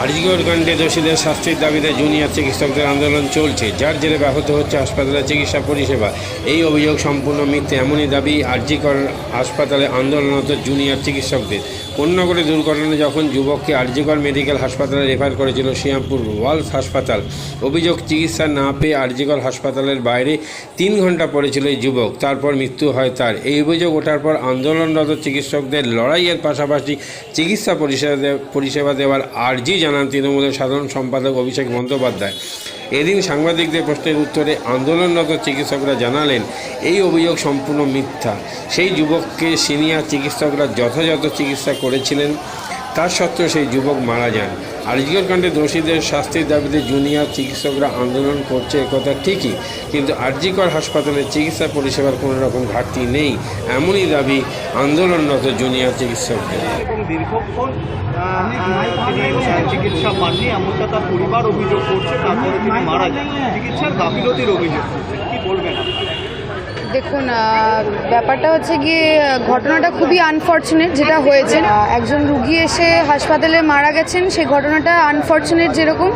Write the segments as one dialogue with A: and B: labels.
A: আরজিগর কাণ্ডে দোষীদের শাস্তির দাবিতে জুনিয়র চিকিৎসকদের আন্দোলন চলছে, যার জেরে ব্যাহত হচ্ছে হাসপাতালের চিকিৎসা পরিষেবা। এই অভিযোগ সম্পূর্ণ মিথ্যে, এমনই দাবি আরজিকর হাসপাতালে আন্দোলনরত জুনিয়র চিকিৎসকদের। কন্যাগড়ে দুর্ঘটনা যখন যুবককে আরজিকর মেডিকেল হাসপাতালে রেফার করেছিল শ্রীরামপুর ওয়ালস হাসপাতাল, অভিযোগ চিকিৎসা না পেয়ে আরজিকর হাসপাতালের বাইরে তিন ঘণ্টা পড়েছিল এই যুবক, তারপর মৃত্যু হয় তার। এই অভিযোগ ওঠার পর আন্দোলনরত চিকিৎসকদের লড়াইয়ের পাশাপাশি চিকিৎসা পরিষেবা পরিষেবা দেওয়ার আর্জি জানান তৃণমূলের সাধারণ সম্পাদক অভিষেক বন্দ্যোপাধ্যায়। এদিন সাংবাদিকদের প্রশ্নের উত্তরে আন্দোলনরত চিকিৎসকরা জানালেন, এই অভিযোগ সম্পূর্ণ মিথ্যা। সেই যুবককে সিনিয়র চিকিৎসকরা যথাযথ চিকিৎসা করেছিলেন তার সত্ত্বেও সেই যুবক মারা যান। আরজিকর কাণ্ডে দোষীদের শাস্তির দাবিতে জুনিয়র চিকিৎসকরা আন্দোলন করছে একথা ঠিকই, কিন্তু আরজিকর হাসপাতালে চিকিৎসা পরিষেবার কোনো রকম ঘাটতি নেই, এমনই দাবি আন্দোলনরত জুনিয়র চিকিৎসকদের।
B: দীর্ঘক্ষণ চিকিৎসা পাননি, এমনটা তার পরিবার অভিযোগ করছে, তারপরে তিনি মারা যান। চিকিৎসার গাফিলতির অভিযোগ কি বলবেন?
C: দেখুন ব্যাপারটা হচ্ছে গিয়ে ঘটনাটা খুবই আনফর্চুনেট যেটা হয়েছে। একজন রুগী এসে হাসপাতালে মারা গেছেন, সেই ঘটনাটা আনফর্চুনেট যেরকম,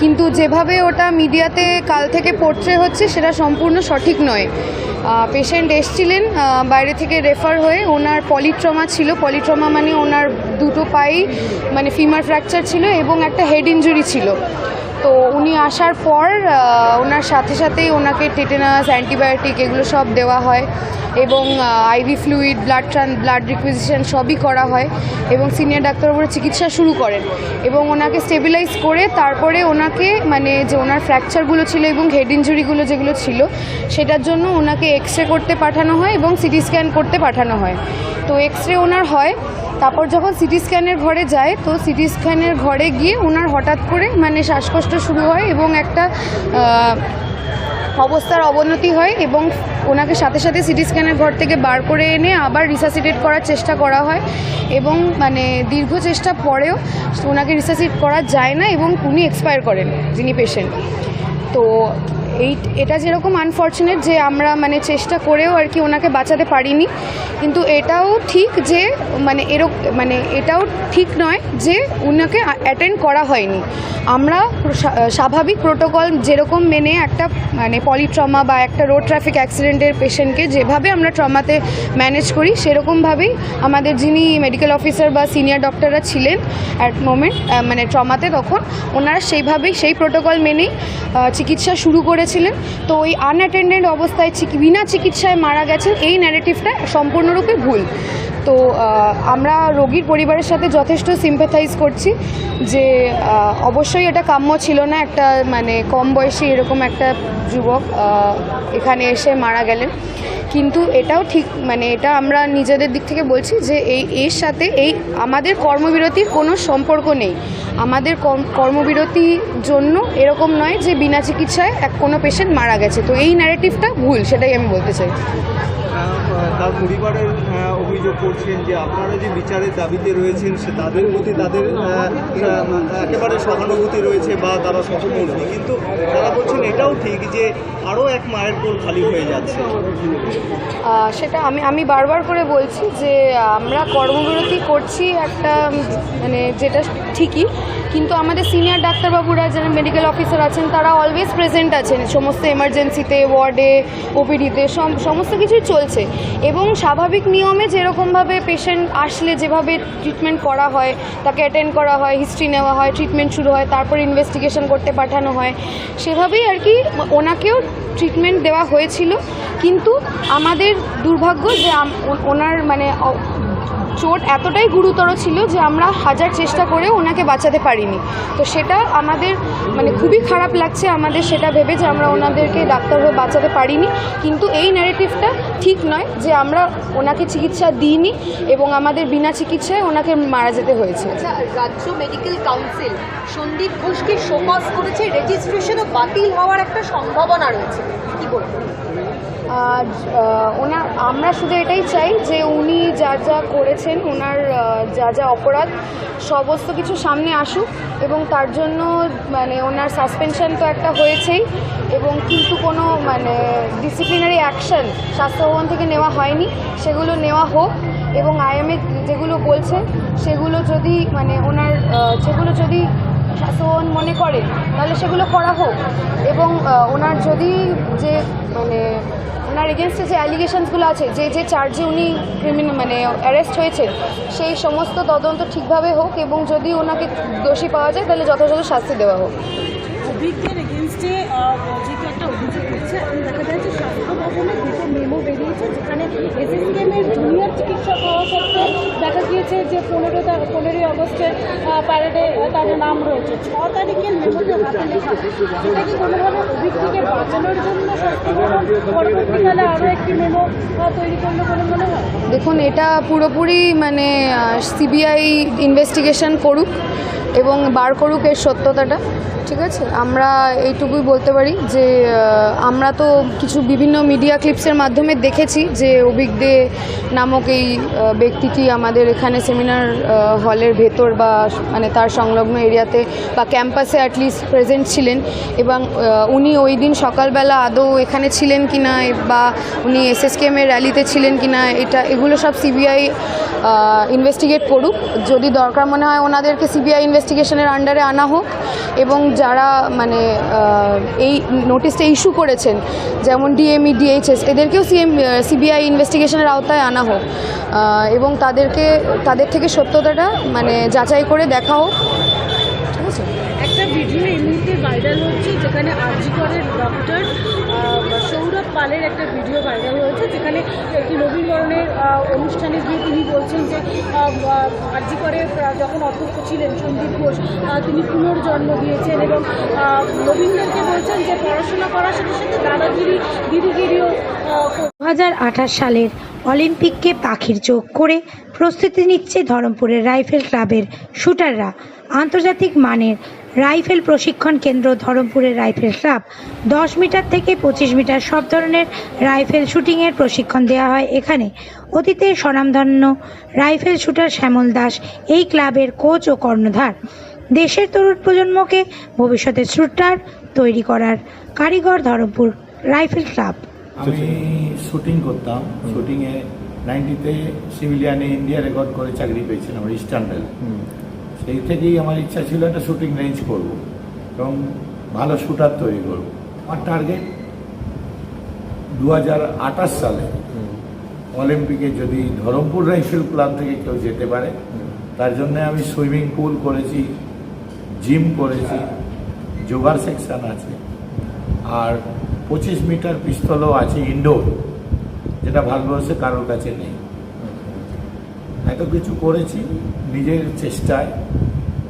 C: কিন্তু যেভাবে ওটা মিডিয়াতে কাল থেকে পোর্ট্রে হচ্ছে, সেটা সম্পূর্ণ সঠিক নয়। পেশেন্ট এসছিলেন বাইরে থেকে রেফার হয়ে, ওনার পলিট্রমা ছিল। পলিট্রমা মানে ওনার দুটো পাই মানে ফিমার ফ্র্যাকচার ছিল এবং একটা হেড ইঞ্জুরি ছিল। তো উনি আসার পর ওনার সাথে সাথেই ওনাকে টেটেনাস, অ্যান্টিবায়োটিক এগুলো সব দেওয়া হয় এবং আইভি ফ্লুইড, ব্লাড ট্রান, ব্লাড রিকুইজিশন সবই করা হয় এবং সিনিয়র ডাক্তারবাবু চিকিৎসা শুরু করেন এবং ওনাকে স্টেবিলাইজ করে তারপরে ওনাকে মানে যে ওনার ফ্র্যাকচারগুলো ছিল এবং হেড ইঞ্জুরিগুলো যেগুলো ছিল, সেটার জন্য ওনাকে এক্স রে করতে পাঠানো হয় এবং সিটি স্ক্যান করতে পাঠানো হয়। তো এক্স রে ওনার হয়, তারপর যখন সিটি স্ক্যানের ঘরে যায়, তো সিটি স্ক্যানের ঘরে গিয়ে ওনার হঠাৎ করে মানে শ্বাসকষ্ট শুরু হয় এবং একটা অবস্থার অবনতি হয় এবং ওনাকে সাথে সাথে সিটি স্ক্যানের ঘর থেকে বার করে এনে আবার রিসাসিটেট করার চেষ্টা করা হয় এবং মানে দীর্ঘ চেষ্টা পরেও ওনাকে রিসাসিট করা যায় না এবং উনি এক্সপায়ার করেন, যিনি পেশেন্ট তো এই, এটা যেরকম আনফর্চুনেট যে আমরা মানে চেষ্টা করেও আর কি ওনাকে বাঁচাতে পারিনি। কিন্তু এটাও ঠিক যে মানে এরক মানে এটাও ঠিক নয় যে ওনাকে অ্যাটেন্ড করা হয়নি। আমরা স্বাভাবিক প্রোটোকল যেরকম মেনে একটা মানে পলিট্রমা বা একটা রোড ট্রাফিক অ্যাক্সিডেন্টের পেশেন্টকে যেভাবে আমরা ট্রমাতে ম্যানেজ করি, সেরকমভাবেই আমাদের যিনি মেডিকেল অফিসার বা সিনিয়র ডক্টররা ছিলেন অ্যাট মোমেন্ট মানে ট্রমাতে তখন, ওনারা সেইভাবেই সেই প্রোটোকল মেনেই চিকিৎসা শুরু করেছিলেন। তো ওই আনঅ্যাটেন্ডেন্ট অবস্থায় বিনা চিকিৎসায় মারা গেছেন এই ন্যারেটিভটা সম্পূর্ণরূপে ভুল। তো আমরা রোগীর পরিবারের সাথে যথেষ্ট সিম্পেথাইজ করছি যে অবশ্যই এটা কাম্য ছিল না একটা মানে কম বয়সী এরকম একটা যুবক এখানে এসে মারা গেলেন। কিন্তু এটাও ঠিক মানে এটা আমরা নিজেদের দিক থেকে বলছি যে, এই, এর সাথে এই আমাদের কর্মবিরতির কোনো সম্পর্ক নেই। আমাদের কর্ম- কর্মবিরতির জন্য এরকম নয় যে, বিনা চিকিৎসায় এক কোনো পেশেন্ট মারা গেছে। তো এই ন্যারেটিভটা ভুল, সেটাই আমি বলতে চাই।
B: তার পরিবারের অভিযোগ করছেন যে আপনারা যে বিচারের দাবিতে রয়েছেন সে তাদের প্রতি তাদের আহ, একেবারে সহানুভূতি রয়েছে বা তারা সহমর্মী কিন্তু তারা বলছেন এটাও ঠিক যে আরও এক মায়ের কোল খালি হয়ে যাচ্ছে।
C: সেটা আমি আমি বারবার করে বলছি যে আমরা কর্মবিরতি করছি একটা মানে যেটা ঠিকই কিন্তু আমাদের সিনিয়র ডাক্তারবাবুরা যারা মেডিকেল অফিসার আছেন তারা অলওয়েজ প্রেজেন্ট আছেন। সমস্ত এমার্জেন্সিতে ওয়ার্ডে ওপিডিতে সমস্ত কিছুই চলছে। এবং স্বাভাবিক নিয়মে যেরকমভাবে পেশেন্ট আসলে যেভাবে ট্রিটমেন্ট করা হয়, তাকে অ্যাটেন্ড করা হয় হিস্ট্রি নেওয়া হয় ট্রিটমেন্ট শুরু হয়, তারপর ইনভেস্টিগেশন করতে পাঠানো হয়, সেভাবেই আর কি ওনাকেও ট্রিটমেন্ট দেওয়া হয়েছিল। কিন্তু আমাদের দুর্ভাগ্য যে ওনার মানে চোট এতটাই গুরুতর ছিল যে আমরা হাজার চেষ্টা করেও ওনাকে বাঁচাতে পারিনি। তো সেটা আমাদের মানে খুবই খারাপ লাগছে আমাদের সেটা ভেবে যে আমরা ওনাদেরকে ডাক্তার হয়ে বাঁচাতে পারিনি। কিন্তু এই ন্যারেটিভটা ঠিক নয় যে আমরা ওনাকে চিকিৎসা দিইনি এবং আমাদের বিনা চিকিৎসায় ওনাকে মারা যেতে হয়েছে।
D: আচ্ছা রাজ্য মেডিকেল কাউন্সিল সন্দীপ ঘোষকে শোকজ করেছে। রেজিস্ট্রেশনও বাতিল হওয়ার একটা সম্ভাবনা রয়েছে। কি বলবেন?
C: আর ওনার, আমরা শুধু এটাই চাই যে উনি যা যা করেছেন ওনার যা যা অপরাধ, সমস্ত কিছু সামনে আসুক এবং তার জন্য মানে ওনার সাসপেনশন তো একটা হয়েছেই এবং কিন্তু কোনো মানে ডিসিপ্লিনারি অ্যাকশন স্বাস্থ্য ভবন থেকে নেওয়া হয়নি। সেগুলো নেওয়া হোক এবং আইএমএ যেগুলো বলছে, সেগুলো যদি মানে ওনার যেগুলো যদি স্বাস্থ্যভবন মনে করে, তাহলে সেগুলো করা হোক এবং ওনার যদি যে মানে ওনার এগেনস্টে যে অ্যালিগেশনসগুলো আছে, যে যে চার্জে উনি ক্রিমিনাল মানে অ্যারেস্ট হয়েছেন, সেই সমস্ত তদন্ত ঠিকভাবে হোক এবং যদি ওনাকে দোষী পাওয়া যায়, তাহলে যথাযথ শাস্তি দেওয়া হোক।
E: অভিজ্ঞের এগেনস্টে যেহেতু একটা অভিযোগ হচ্ছে দেখা যাচ্ছে স্বাস্থ্য ভবনে দুটো মেমো বেরিয়েছে যেখানে জুনিয়র চিকিৎসক হওয়া সত্ত্বেও দেখা গিয়েছে যে পনেরো পনেরোই আগস্টের প্যারেডে তার নাম রয়েছে। ছ তারিখের হাতে লেখা। সেটা কি বাঁচানোর জন্য পরবর্তীকালে আরও একটি মেমো তৈরি করল মনে হয়?
C: দেখুন, এটা পুরোপুরি মানে সিবিআই ইনভেস্টিগেশন করুক এবং বার করুক এর সত্যতাটা, ঠিক আছে? আমরা এইটুকুই বলতে পারি যে আমরা তো কিছু বিভিন্ন মিডিয়া ক্লিপসের মাধ্যমে দেখেছি। যে অভিজ্ঞে নামক এই ব্যক্তিটি আমাদের এখানে সেমিনার হলের ভেতর বা মানে তার সংলগ্ন এরিয়াতে বা ক্যাম্পাসে অ্যাটলিস্ট প্রেজেন্ট ছিলেন এবং উনি ওই দিন সকালবেলা আদৌ এখানে ছিলেন কি না বা উনি এসএসকেএমের র্যালিতে ছিলেন কি না এটা, এগুলো সব সিবিআই ইনভেস্টিগেট করুক। যদি দরকার মনে হয় ওনাদেরকে সিবিআই ইনভেস্টিগেশনের আন্ডারে আনা হোক এবং যারা মানে এই নোটিশটা ইস্যু করেছেন, যেমন ডিএমই ডিএইচএস এদেরকেও সিএম সিবিআই ইনভেস্টিগেশনের আওতায় আনা হোক। এবং তাদেরকে, তাদের থেকে সত্যতাটা মানে যাচাই করে দেখা হোক ঠিক আছে
E: একটা ভিডিও এই মুহূর্তে ভাইরাল হচ্ছে যেখানে আরজি করের ডক্টর সৌরভ পালের একটা ভিডিও ভাইরাল হয়েছে যেখানে একটি নবীনবরণের আহ, অনুষ্ঠানে গিয়ে তিনি বলছেন যে আরজি করে যখন অধ্যক্ষ ছিলেন সন্দীপ ঘোষ তিনি পুনর্জন্ম দিয়েছেন এবং নবীনদেরকে বলছেন যে পড়াশোনা করার সাথে সাথে দাদাগিরি দিদিগিরিও
F: দু সালের অলিম্পিককে পাখির চোখ করে প্রস্তুতি নিচ্ছে ধরমপুরের রাইফেল ক্লাবের শুটাররা। আন্তর্জাতিক মানের রাইফেল প্রশিক্ষণ কেন্দ্র ধরমপুরের রাইফেল ক্লাব। দশ মিটার থেকে পঁচিশ মিটার সব ধরনের রাইফেল শুটিংয়ের প্রশিক্ষণ দেওয়া হয় এখানে। অতীতে স্বনামধন্য রাইফেল শুটার শ্যামল দাস এই ক্লাবের কোচ ও কর্ণধার। দেশের তরুণ প্রজন্মকে ভবিষ্যতের শুটার তৈরি করার কারিগর ধরমপুর রাইফেল ক্লাব।
G: আমি শুটিং করতাম। শুটিংয়ে নাইনটিতে সিভিলিয়ানে ইন্ডিয়া রেকর্ড করে চাকরি পেয়েছিলাম ইস্টার্ন রেল। সেই থেকেই আমার ইচ্ছা ছিল একটা শুটিং রেঞ্জ করব এবং ভালো শুটার তৈরি করব। আমার টার্গেট দু হাজার আঠাশ সালে অলিম্পিকে যদি ধরমপুর রাইফেল ক্লাব থেকে কেউ যেতে পারে তার জন্য আমি সুইমিং পুল করেছি জিম করেছি যোগার সেকশন আছে আর পঁচিশ মিটার পিস্তলও আছে ইনডোর যেটা ভারতবর্ষে কারোর কাছে নেই। এত কিছু করেছি, নিজের চেষ্টায়।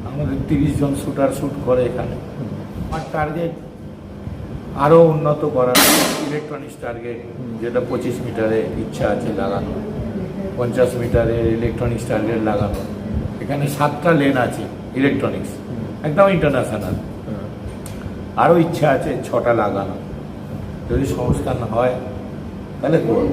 G: আমাদের তিরিশ জন শুটার শ্যুট করে এখানে। আমার টার্গেট আরও উন্নত করার ইলেকট্রনিক্স টার্গেট যেটা পঁচিশ মিটারে ইচ্ছা আছে লাগানো পঞ্চাশ মিটারের ইলেকট্রনিক্স টার্গেট লাগানো এখানে সাতটা লেন আছে ইলেকট্রনিক্স একদম ইন্টারন্যাশনাল আরও ইচ্ছা আছে ছটা লাগানো যদি সংস্থান হয়, তাহলে করব।